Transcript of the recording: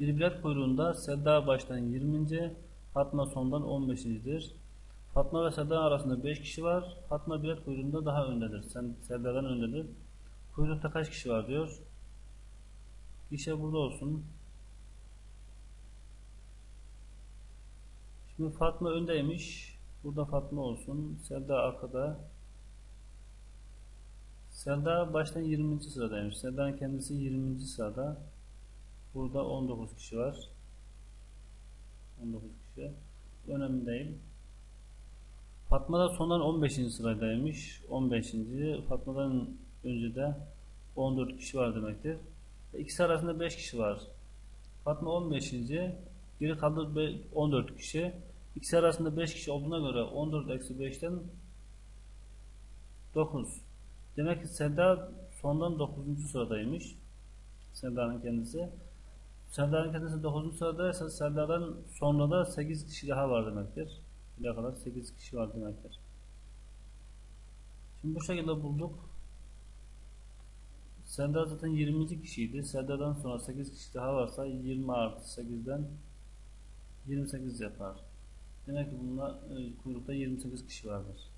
Bir bilet kuyruğunda Selda baştan 20. Fatma sondan 15.dir. Fatma ve Selda arasında 5 kişi var. Fatma bilet kuyruğunda daha öndedir. Sen Selda'dan öndedir. Kuyrukta kaç kişi var diyor. Gişe burada olsun. Şimdi Fatma öndeymiş. Burada Fatma olsun. Selda arkada. Selda baştan 20. sıradaymış. Selda'nın kendisi 20. sırada. Burada 19 kişi var. 19 kişi. Önemli değil. Fatma da sondan 15. sıradaymış. 15. Fatma'dan önce de 14 kişi var demektir. İkisi arasında 5 kişi var. Fatma 15. Geri kaldı 14 kişi. İkisi arasında 5 kişi olduğuna göre 14 eksi 5'ten 9. Demek ki Selda sondan 9. sıradaymış. Selda'nın kendisi. Selda'nın kendisi 9. sıradaysa Selda'dan sonra da 8 kişi daha var demektir. Ne kadar 8 kişi var demektir. Şimdi bu şekilde bulduk. Selda zaten 20. kişiydi. Selda'dan sonra 8 kişi daha varsa 20 artı 8'den 28 yapar. Demek ki bununla e, kuyrukta 28 kişi vardır.